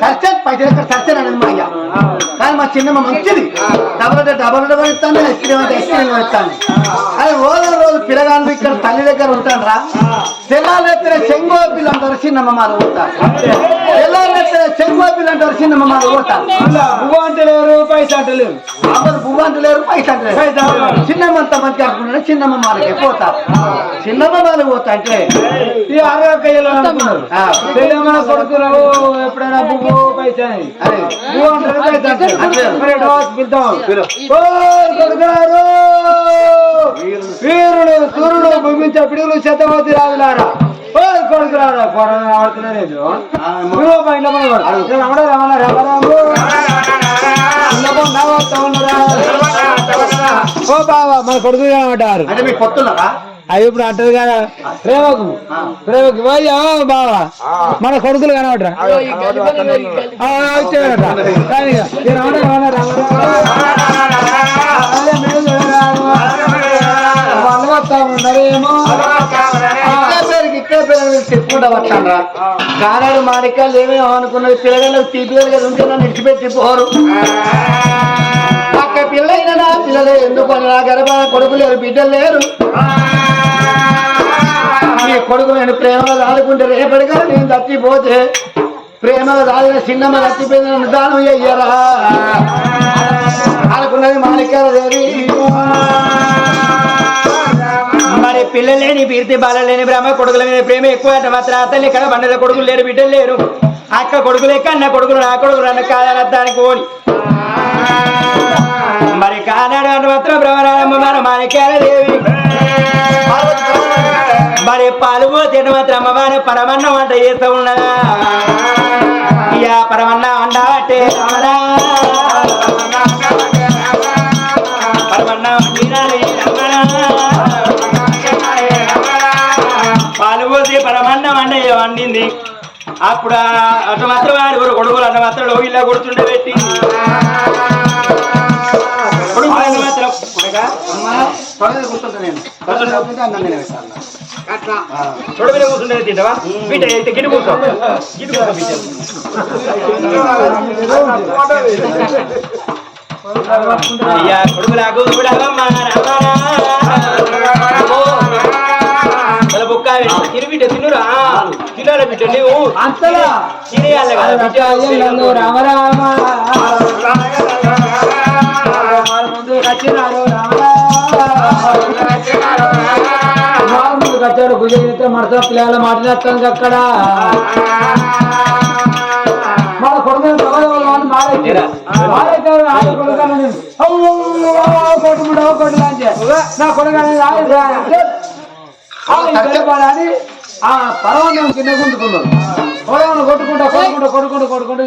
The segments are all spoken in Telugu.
సర్చే పైసలు ఎక్కడ సర్చే అనేది మా అయ్యా కానీ మా చిన్నమ్మ మంచిది. డబల్ అంటే డబల్ డబల్ ఇస్తాను ఐస్ క్రీమ్ అంటే ఐస్ క్రీమ్ ఇస్తాను అది రోజు రోజు పిల్లగాళ్ళు ఇక్కడ తల్లి దగ్గర ఉంటాను రా తెల్లాలు ఎత్తిన చెంగోపిల్ అంటారు చిన్నమ్మ మాలు పోతారు తెల్లాలు ఎత్తిన చెంగోపిల్ అంటారు చిన్నమ్మ మాలు పోతారు పువ్వు అంటే లేరు పైస అంటే లేరు అందరు పువ్వు అంటలేరు. పైస అంటలేరు. చిన్నమ్మ అంత మంచి అనుకున్నాడు? చిన్నమ్మ మాలకే పోతారు చిన్నమ్మ మాల పోతా అంటే? ఈ ఆరోగ్యాలు అనుకున్నారు. ఆ, తెలంగాణ కొడుకున్నారు ఎప్పుడైనా పువ్వు పైస అని. అదే పువ్వు అంటారు పైస అంటారు వీరుడు సూర్యుడు భూమించే పిడుగులు శతమతి రాజులారా. ఓ కొడుకులారా కొరగా ఆడుతున్నారు ఆ, నువ్వు పైన రమణ రమణ రమణాము ఓ బావా మన కొడుకు అంటారు అంటే మీకు కొత్తున్నారా అవి ఇప్పుడు అంటది కదా ప్రేమకు ప్రేమకు పోయి ఓ బావా మన కొడుకులు కనబడరా ఆ, వచ్చాడట. కానీ చెప్పుకుంటా వచ్చానరా కానాడు మాణిక్యాలు ఏమేమో అనుకున్నది పిల్లగాళ్ళకి తీపిలేదు కదా ఉంటే నన్ను ఇచ్చిపెట్టి పోరు. పక్క పిల్ల అయినా పిల్లలే ఎందుకు అని నా గర్భ కొడుకు లేరు బిడ్డలు లేరు? నీ కొడుకు నేను ప్రేమగా ఆడుకుంటే రేపటిగా నేను తప్పిపోతే ప్రేమగా దాడిన చిన్నమ్మ తప్పిపోయింది నన్ను దానం చెయ్యరా? అనుకున్నది మాణిక్యాల దేవి. మరి పిల్లలేని పీర్తి బ్రహ్మ కొడుకుల మీద ప్రేమ ఎక్కువ. అంటే మాత్రం అతన్ని బండల కొడుకులు లేరు బిడ్డలు లేరు. అక్క కొడుకులు ఎక్క అన్న కొడుకులు నా కొడుకులు అన్న కాదనద్దానికి ఓని మరి కానాడు అని మాత్రం బ్రహ్మనారమ్మ మన మాణిక్యాల మరి పాలు తిన మాత్రం అమ్మవారి పరమన్న వంట చేస్తూ ఉన్నదా? ఇయా పరమన్న వంట అంటే పరమన్న వండినాలి వండింది అప్పుడు ఆ- అటు మాత్రం వారి ఊరు కొడుకులు అటు మాత్రం ఇలా కొడుతుండే పెట్టి. కొడుకులు అటు మాత్రం కొడుకా? బిడ్డ అంతలా. తినేయాలి కదా బిడ్డ ముందు కచ్చినారు గుజరైతే మడత పిల్లల మాట్లాడతాను అక్కడ. మన కొడుకు నా కొడుకు ఆ పర్వాలేదు కింద గుంటుకున్నారు పొడవను కొట్టుకుంటా కొట్టుకుంటా కొట్టుకుంటా కొట్టుకుంటా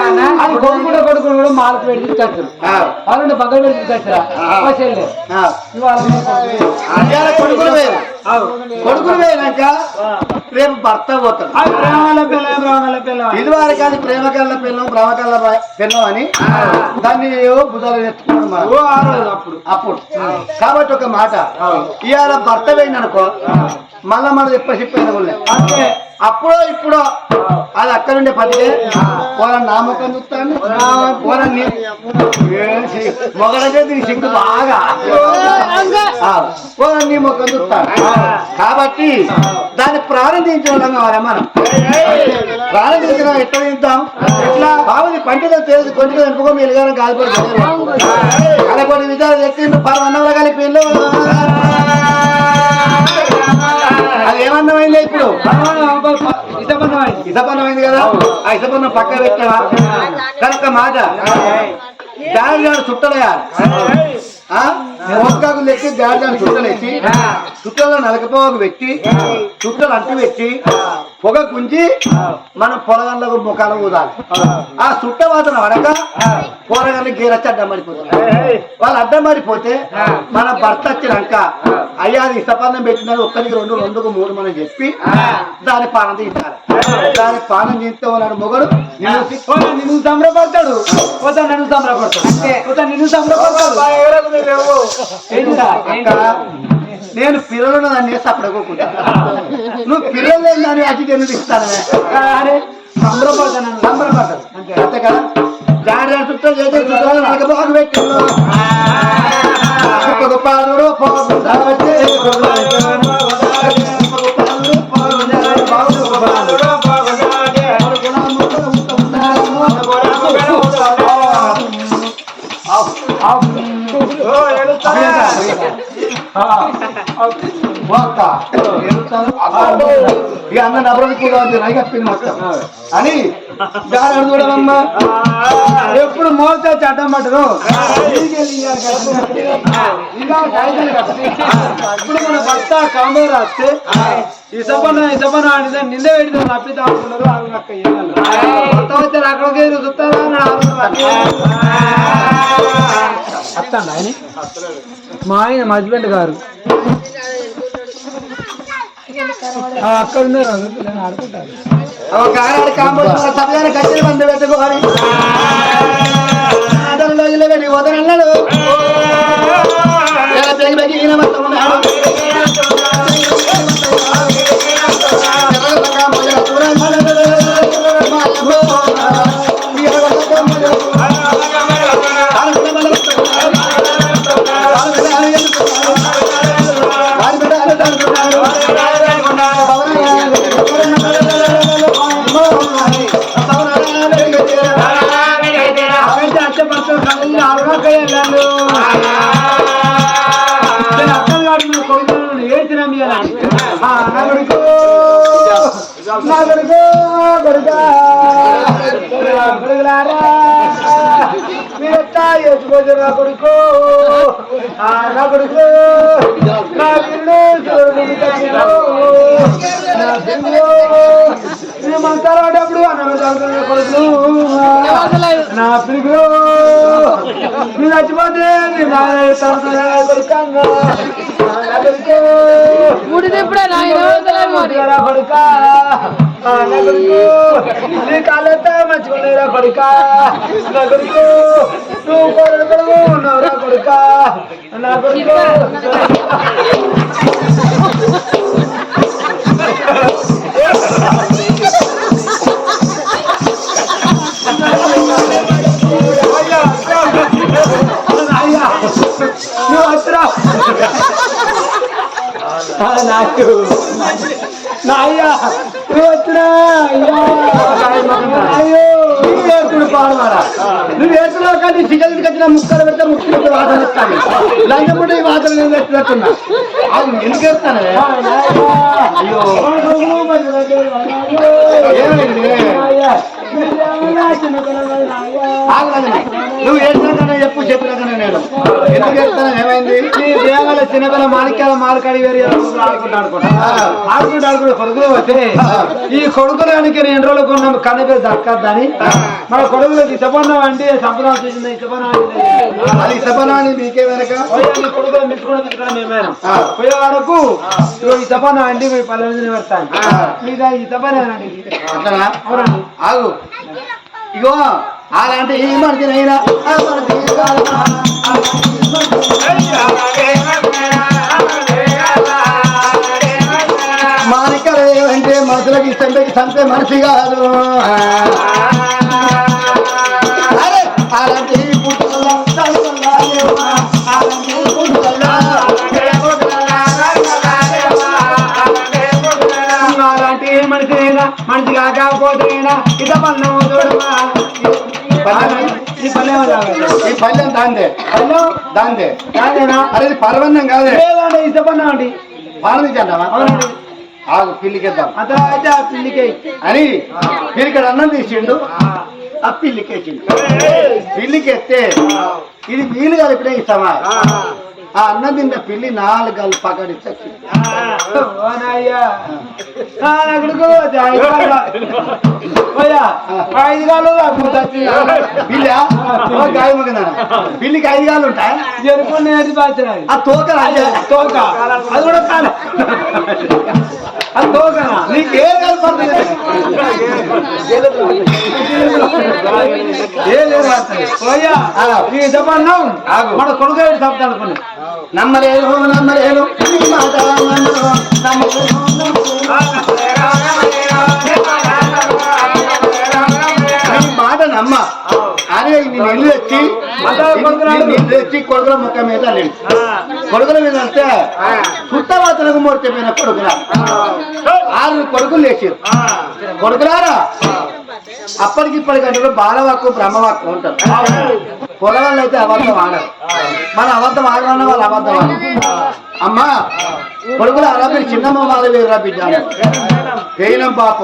అన్న అది కొడుకుంటా కొట్టుకుంటూ మాలకు పెట్టి తీసుకొచ్చారు అవునండి బగ్గలు పెట్టి తీసుకొచ్చారా. ఇవాళ కొడుకులు వేరు వేయనాక రేపు భర్త పోతాడు. ఇది వారికి అది ప్రేమ కళ్ళ పిల్లం ప్రేమ కళ్ళ పిల్లం అని దాన్ని భుజాలు ఎత్తుకున్నాడు అప్పుడు. అప్పుడు. కాబట్టి ఒక మాట. ఇవాళ భర్త పోయిందనుకో మళ్ళా మనం చెప్ప చెప్పిన వాళ్ళే. అంటే అప్పుడో ఇప్పుడో. అది అక్కడ ఉండే పదిలే వాళ్ళ నామకం చూస్తాను. వాళ్ళ మొగలకే దీని సింగు బాగా. ఆ, వాళ్ళ నీ ముఖం చూస్తాను. కాబట్టి దాన్ని ప్రారంభించే వాళ్ళం కావాలి మనం ప్రారంభించడం ఎట్లా తింటాం ఎట్లా? బాగుంది పంటతో తెలిసి కొంచెం వెనుకో మెలుగానే కాలిపోయి కలపడి విధాలు ఎక్కిండు పరమన్నంలో కలిపి ఏమన్నమైంది ఇప్పుడు? ఇసపన్నమైంది కదా? ఆ ఇసపన్నం పక్క పెట్టావా? కనుక మాట. గాడి గాడు చుట్టలేయాలి మొక్కకు లెక్కి గాడు చుట్టలేసి చుట్టలో నలకపోకు పెట్టి చుట్టలు అంటు పెట్టి పొగ గుంజి మనం పొలగండ్లకు ముఖాలు ఊదాలి. ఆ చుట్ట వాసన పడక కూరగాయలు గీరచ్చి అడ్డం పడిపోతుంది. వాళ్ళు అడ్డం పడిపోతే మన భర్త వచ్చినాక అయ్యా అది ఇష్టపన్నం పెట్టినది ఒక్కరికి రెండు రెండుకు మూడు మనం చెప్పి దాని పానం తీయాలి దాని పానం తీస్తే ఉన్నాడు మొగడు నిన్ను సంబరపడతాడు. పోతా నన్ను సంబరపడతాడు. పోతా నిన్ను సంబరపడతాడు. నేను పిల్లలు దాన్ని సపడకోకుండా నువ్వు పిల్లలు దాన్ని అతికి ఎందుకు ఇస్తాను అరే సంబరపడతాను నన్ను. అంతే కదా జాగ్రత్త చుట్టూ చేసే చుట్టాలు గొప్ప వచ్చే ఇక అన్న నబరది కూడా ఉంది రైగా మొత్తం అని దాని చూడమమ్మా ఎప్పుడు మోసే చట్టం పట్టరు ఇప్పుడు మన భర్త కాంబే రాస్తే ఇసపన ఇసపన అంటే నిందే పెడితే నప్పితే అనుకున్నారు ఆరు అక్క భర్త వచ్చారు అక్కడికి చూస్తారా అత్తండి ఆయన? మా ఆయన మా హస్బెండ్ గారు. అక్కడ ఉన్నారు ఆడుకుంటారు. ఆడుకుంటాను మీరెట్టా ఎత్తుకోవచ్చు నా కొడుకు? నా కొడుకు! నా పిల్లు చూడు అన్న కొడుకులు నా మీరు చచ్చిపోతే నీ నాన్న తరపున కొడుకంగా ముడిదిప్పుడే నాయన కొడుక నా కొడుకు నీ కాళ్ళతో మంచుకునేరా కొడుక నా కొడుకు నువ్వు కొడుకు ఉన్నావురా కొడుక నా కొడుకు అయ్యా నాకు. నా అయ్యా నువ్వు వచ్చినా అయ్యా. నువ్వు ఏడుకుడు పాడవాడా నువ్వు ఏడుకున్నావు కానీ సిగరెట్ కట్టిన ముక్కలు పెడితే ముక్కలు వాసన ఇస్తాను లంచముంటే ఈ వాసన నేను పెట్టినట్టున్నా అవును, ఎందుకు వేస్తానే అయ్యో. ఏమైంది? ఆగరాజు, ఏడ్చినాకనే చెప్పు చెప్పినాకనే నేను. ఎందుకు వేస్తాను ఏమైంది? ఈ దేవాల చిన్నపిల్ల మాణిక్యాల మాలకాడి వేరే ఆడుకుంటా ఆడుకుంటా. ఆడుకుంటూ ఆడుకుంటూ కొడుకులు వస్తే ఈ కొడుకులు కనుక నేను ఎన్ని రోజులు కొన్నాం కన్నపేరు దక్కద్దని మన కొడుకులు ఇసపన్నం అంటే సంపదాలు చేసింది ఇసపన్నం అది మీకే వెనక? నీ కొడుకులు తిట్టుకుని మేమేనా. పోయే వరకు ఈ తపన అండి? మీ పల్లె నుంచి పెడతాను. మీద ఈ తపనేనండి అట్లనా? అవునండి. ఆగు. ఇగో అలాంటి ఈ మనిషినైనా మానికలేవంటే మనుషులకి ఇష్టం పెట్టి చంపే మనిషి కాదు. అలాంటి పుట్టుకల మనిషి కాకపోతేనా ఇత పన్ను చూడమా ఈ పల్లె ఈ పల్లెం దాందే. పల్లె దాందే. కాదేనా అరే ఇది పర్వన్నం కాదే. లేదంటే ఇత పన్ను అండి. పాలనిచ్చావా అవునండి. ఆగు పిల్లికేద్దాం. అయితే ఆ పిల్లికి. అని పిల్లికడ అన్నం తీసిండు. ఆ. పిల్లికేసిండు పిల్లికెత్తే ఇది వీలు కలిపిన ఇస్తామా? ఆ అన్నం తిన్న పిల్లి నాలుగు పోయా ఐదు కాలు పిల్లికి ఐదు గాలు ఉంటాయి? నేటి ఆ తోక రాజా? తోక. అది కూడా కాదు అది తోకనా? నీకు ఏ కనపడుతుంది. మన కొడుకు చెప్తాను అనుకున్నా నమ్మలేను తెచ్చి కొడుకుల ముఖ మీద నేను కొడుకుల మీద అంటే చుట్టవాతలకు మొడిపోయిన కొడుకుల? ఆరు కొడుకులు లేచారు కొడుకులారా? అప్పటికి ఇప్పటికంటే బాలవాక్కు బ్రహ్మవాక్కు ఉంటారు. పొలవాళ్ళు అయితే అబద్ధం ఆడరు. మన అబద్ధం ఆడమన్న వాళ్ళు అబద్ధం ఆడరు. అమ్మా కొడుకులు అలా మీరు చిన్నమ్మ వాళ్ళ వేరురా బిడ్డ పేనం పాప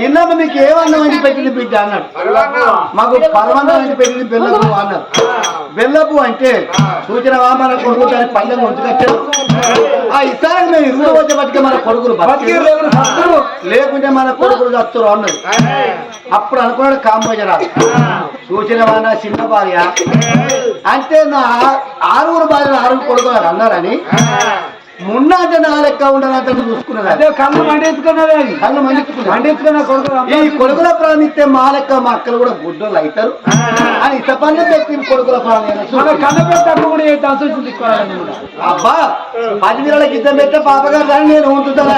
చిన్నమ్మ మీకు ఏమన్నా వండి పెట్టింది బిడ్డ అన్నాడు. మాకు పరమన్నం వండి పెట్టింది బెల్లపు అన్నారు బెల్లపు అంటే సూచన మన కొడుకు దాని పల్లెం ఉంచుకొచ్చాడు ఆ ఇస్తానికి మేము ఇరువురు వచ్చే బతికే మన కొడుకులు లేకుంటే మన కొడుకులు చస్తురు అన్నది అప్పుడు అనుకున్నాడు కాంబోజరాలు సూచన వాన చిన్న భార్య. అంటే నా ఆరుగురు భార్య ఆరుగురు కొడుకులు అని అన్నారని మున్న అంటే నా లెక్క ఉండాలంటే చూసుకున్నది అదే కళ్ళు కళ్ళు కొడుకు ఈ కొడుకుల ప్రాణిస్తే మా లెక్క మా అక్కలు కూడా గుడ్డోళ్ళు అవుతారు. అని ఇష్టపడిన పెట్టి కొడుకుల ప్రాణి కళ్ళ పెట్టకు కూడా ఏ తీసుకోవాలని అబ్బా పది నెలలకి ఇద్దరు పెట్టే పాపగారు రాని నేను ఉంటున్నా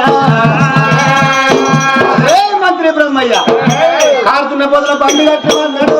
అదే మంత్రి బ్రహ్మయ్య కారుతున్న పొదల బండి కట్టమన్నాడు.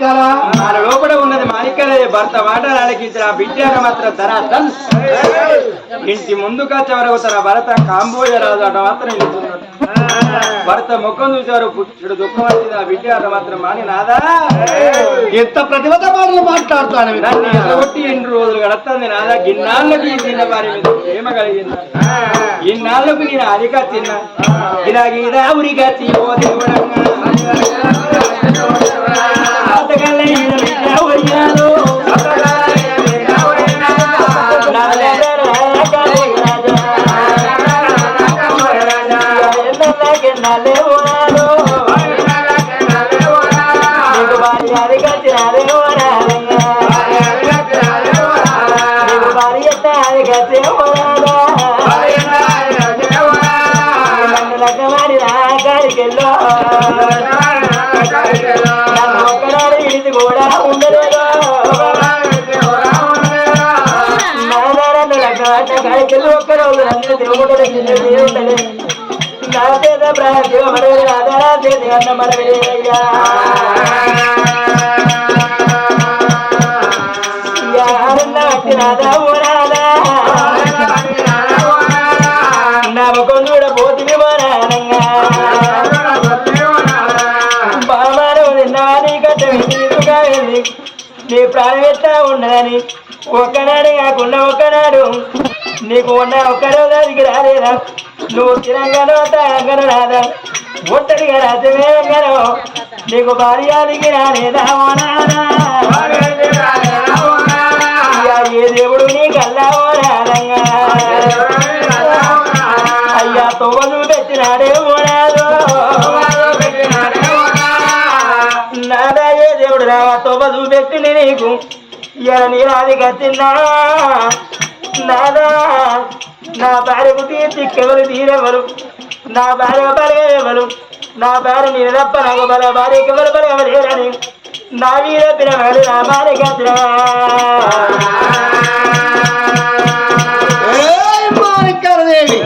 మాణిక్యాల. మన లోపల ఉన్నది మాణిక్యలే భర్త మాటలు అలకించిన ఆ బిడ్డ మాత్రం తన్ ఇంటి వచ్చే వరకు తన భర్త కాంబోజ రాజు అట మాత్రం నిలుచున్నాడు భర్త ముఖం చూశారు పుట్టుడు దుఃఖం వచ్చింది ఆ బిడ్డ అట మాత్రం మాని నాదా ఎంత ప్రతిభత మాటలు మాట్లాడుతాను నన్ను ఎల్లగొట్టి ఎన్ని రోజులు గడుస్తుంది నాదా? గిన్నాళ్ళకు తిన్న వారి మీద ప్రేమ కలిగింది? ఇన్నాళ్ళకు నేను అదిగా తిన్నా. ఇలాగీదా ఉరిగా తీవో దేవుడన్నా ఇది కూడా ఉండలేదు నారాయణ లగ్నాట కాడికెళ్ళి దేవుడు మరే రాధా అన్న మరవేయ్యా యారన్న నీ ప్రాణం ఎట్లా ఉన్నదని ఒక్కనాడే కాకుండా ఒక్కనాడు. నీకు ఉన్న ఒక్కరోజు అదికి రాలేదా? నువ్వు తిరంగానో తారంగానో రాదా? ఒంటరిగా రాజవేరంగానో నీకు భార్య అదికి రాలేదా అయ్యా, ఏ దేవుడు నీ కల్లా ఓ అయ్యా తొవ్వలు పెట్టినాడే ఓనాదో? రావా తొవ్వలు పెట్టిన నీకు. ఇవాళ నీరాది కట్టినా నాదా నా భార్యకు తీర్చికెవరు తీరెవరు? నా భార్య బలగెవరు నా భార్య నేను తప్ప నాకు బల భార్యకి ఎవరు బలగలేరని నా వీర పిలవడు నా భార్య కట్టినా ఏయ్ మాణిక్యాలదేవి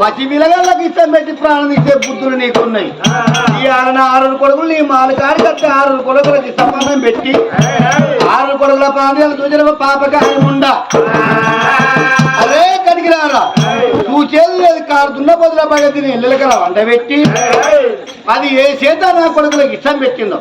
పసి పిల్లగాళ్ళకి ఇష్టం పెట్టి ప్రాణం ఇచ్చే బుద్ధులు నీకున్నాయి. ఇవాళ ఆరు కొడుకులు నీ మాలకాడి కట్టి ఆరు కొడుకులకి సంబంధం పెట్టి. ఆరు కొడుకుల ప్రాంతాలు చూసిన పాపకాయ ఉండ అదే కడిగి రారా చూచేది లేదు కారుతున్న బదుల పగతిని ఇళ్ళకల వంట పెట్టి. అది ఏ చేత నా కొడుకులకు ఇష్టం పెట్టిందో?